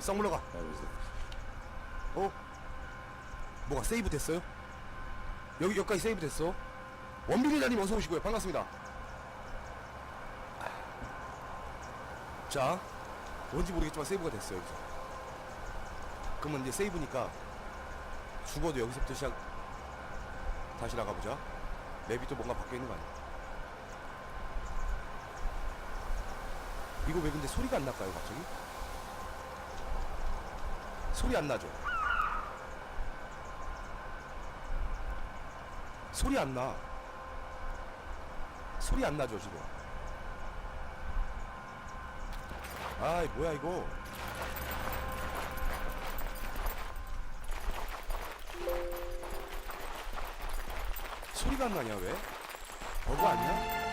썩 물러가. 어? 뭐가 세이브 됐어요? 여기 여기까지 세이브 됐어. 원빈이자님 어서 오시고요. 반갑습니다. 자, 뭔지 모르겠지만 세이브가 됐어요. 여기서. 그러면 이제 세이브니까 죽어도 여기서부터 시작. 다시 나가보자. 맵이 또 뭔가 바뀌어 있는 거 아니야? 이거 왜 근데 소리가 안 날까요, 갑자기? 소리 안 나죠? 소리 안 나. 소리 안 나죠, 지금. 아이, 뭐야, 이거. 소리가 안 나냐, 왜? 버그 아니야?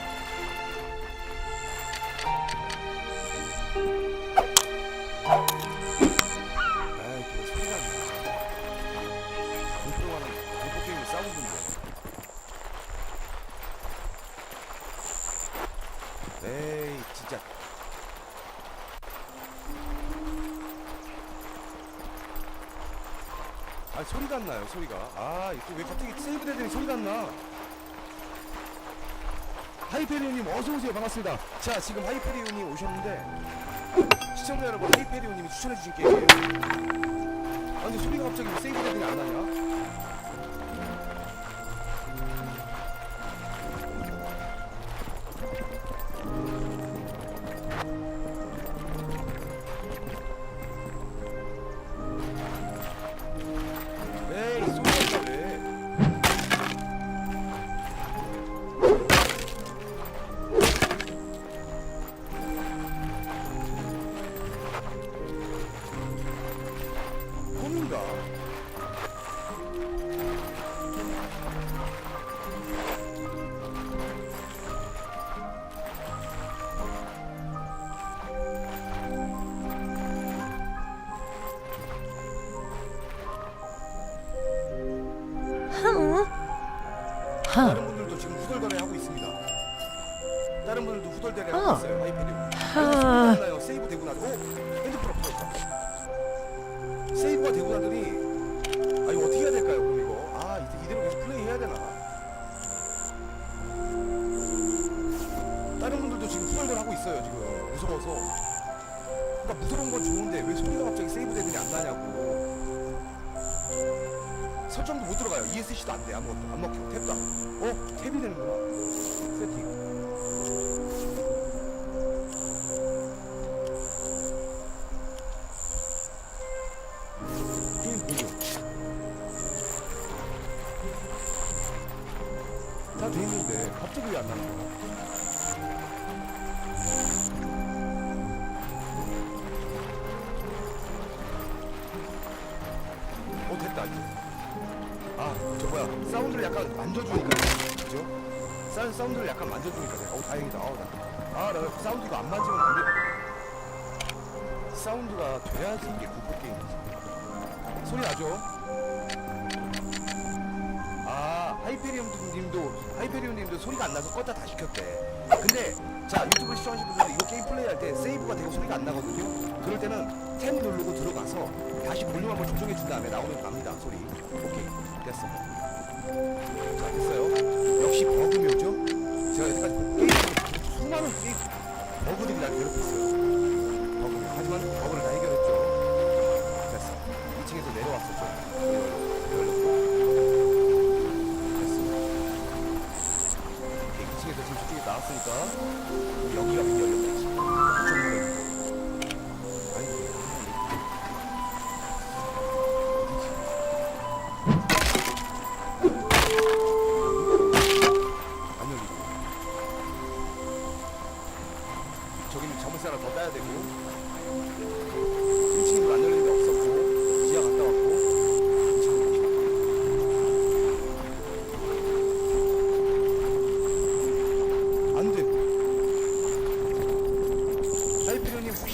소리가. 아, 이거 왜 갑자기 세이브 되더니 소리가 안 나? 하이페리오님 어서오세요. 반갑습니다. 자, 지금 하이페리오님 오셨는데, 시청자 여러분, 하이페리오님이 추천해주신 게임이에요. 아, 근데 소리가 갑자기 왜 세이브 되더니 안 나냐? 다른 분들도 지금 후덜덜해 하고 있습니다. 다른 분들도 후덜덜해 하고 어. 있어요. 아이패드. 하. 나요. 세이브 되고 나서 오 핸드폰 엎어졌다. 세이브가 되고 나더니 아 이거 어떻게 해야 될까요? 그럼 이거 아 이대- 이대로 계속 플레이 해야 되나? 다른 분들도 지금 후덜덜 하고 있어요. 지금 무서워서. 그러니까 무서운 건 좋은데 왜 소리가 갑자기 세이브 되더니 안 나냐고. 설정도 못 들어가요. ESC도 안 돼. 아무것도 안 먹혀. 안. 어? 탭이 되는구나. 세팅. 게임 보죠. 다돼 있는데 갑자기 왜 안 나는 사운드를 약간 만져주니까 그죠? 사, 사운드를 약간 만져주니까 돼. 어 다행이다. 아우 나. 아나 사운드 이거 안 만지면 안 돼. 사운드가 돼야지 이게 국보 게임이지. 소리 나죠? 아 하이페리온 님도 하이페리온 님도 소리가 안 나서 껐다 다 시 켰대. 근데 자 유튜브 시청하시는 분들 이거 게임 플레이할 때 세이브가 되고 소리가 안 나거든요. 그럴 때는 탭 누르고 들어가서 다시 볼륨 한번 조정해 준 다음에 나오면 갑니다 소리. 오케이 됐어. 자 됐어요. 역시 버그 묘죠. 제가 여태까지 게임 수많은 게임 버그들이 날 괴롭혔어요. 버그. 하지만 버그를 다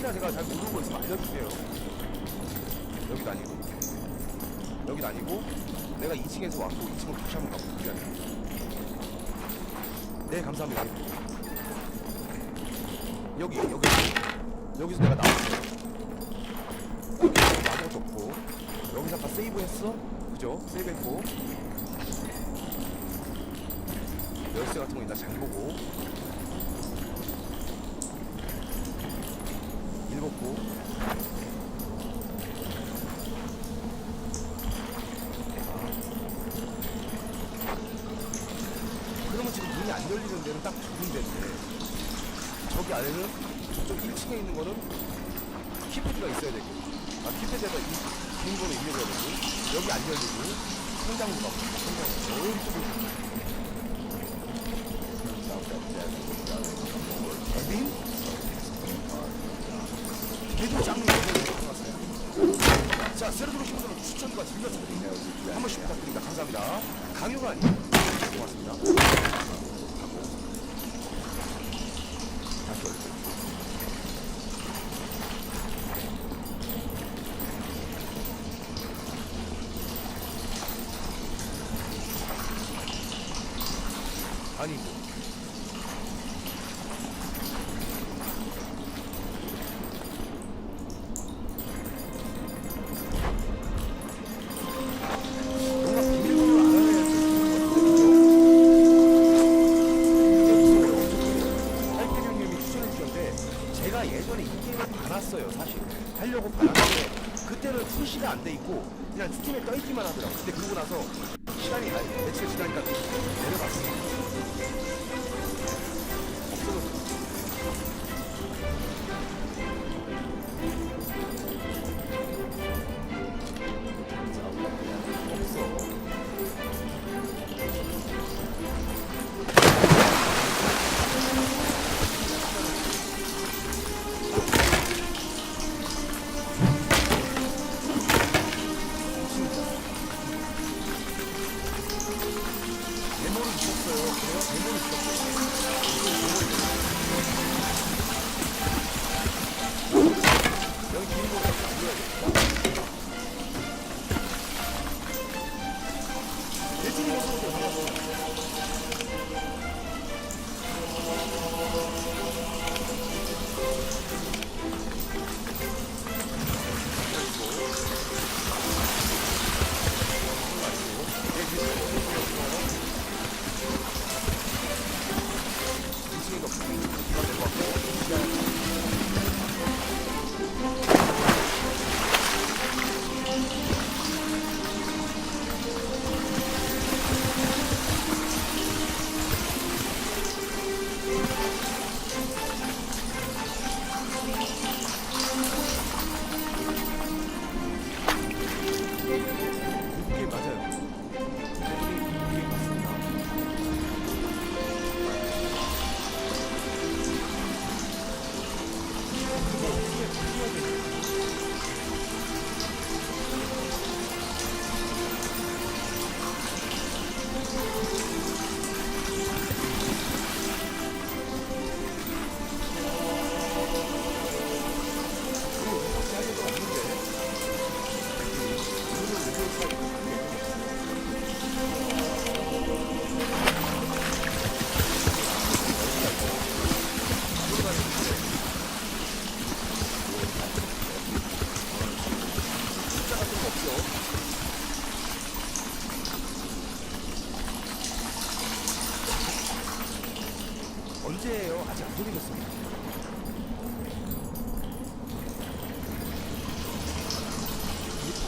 혹시나 제가 잘 모르는 거 있으면 알려주세요. 여기도 아니고. 여기도 아니고. 내가 2층에서 왔고 2층으로 다시 한번 아니고. 네 감사합니다. 여기 여기 여기서 내가 나왔어요. 세이브 했어? 그죠? 세이브 했고 열쇠 같은 거 있나 잘 보고 읽었고. 그러면 지금 문이 안 열리는 데는 딱 두 군데인데 저기 아래는 저쪽 1층에 있는 거는 키패드가 있어야 되고 아 키패드에다 이 비밀번호 입력해야 되고 여기 안 열리고 성장으로 가고 성장으로 오른쪽으로 빈? 걔도 짱이 들어갔어요 자 새로 들어오신 분들은 추천과 즐겨드립니다 한 번씩 부탁드립니다 감사합니다 강요가 아니에요 고맙습니다 아니 안 돼 있고 그냥 스팀에 떠 있기만 하더라고. 근데 그러고 나서 시간이 며칠 지나니까 없어졌어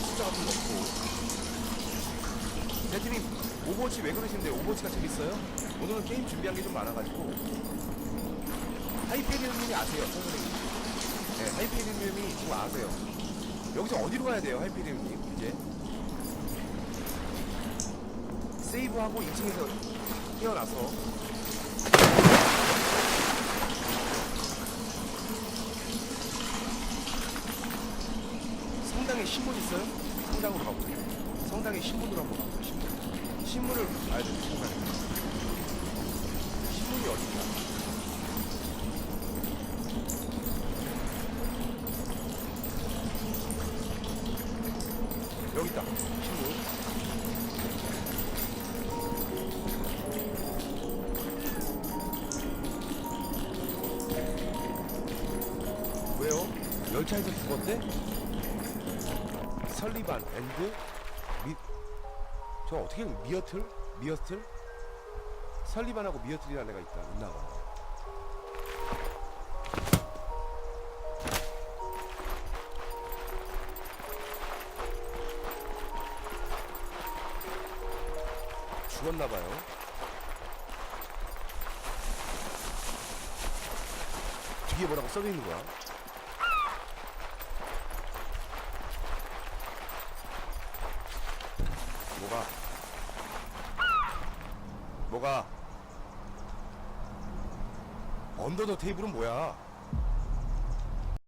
숫자 같은 거 없고. 대트님, 오버워치 왜 그러시는데 오버워치가 재밌어요? 오늘은 게임 준비한 게 좀 많아가지고. 하이페리온님이 아세요, 선생님. 네, 하이페리온님이 지금 아세요. 여기서 어디로 가야 돼요, 하이페리온님? 이제. 세이브하고 2층에서 깨어나서 성당에 신문 있어요? 성당으로 가보세요. 성당에 신문으로 한번 가보세요. 신문. 신문을 봐야 돼요. 신문에. 신문이 어디냐? 여기 있다. 신문. 왜요? 열차에서 죽었대? 설리반 앤드 미, 저 어떻게 읽- 미어틀? 미어틀? 설리반하고 미어틀이라는 애가 있다. 있나 봐. 죽었나 봐요. 뒤에 뭐라고 써져 있는 거야? 뭐가? 뭐 가? 언더 더 테이블은 뭐야?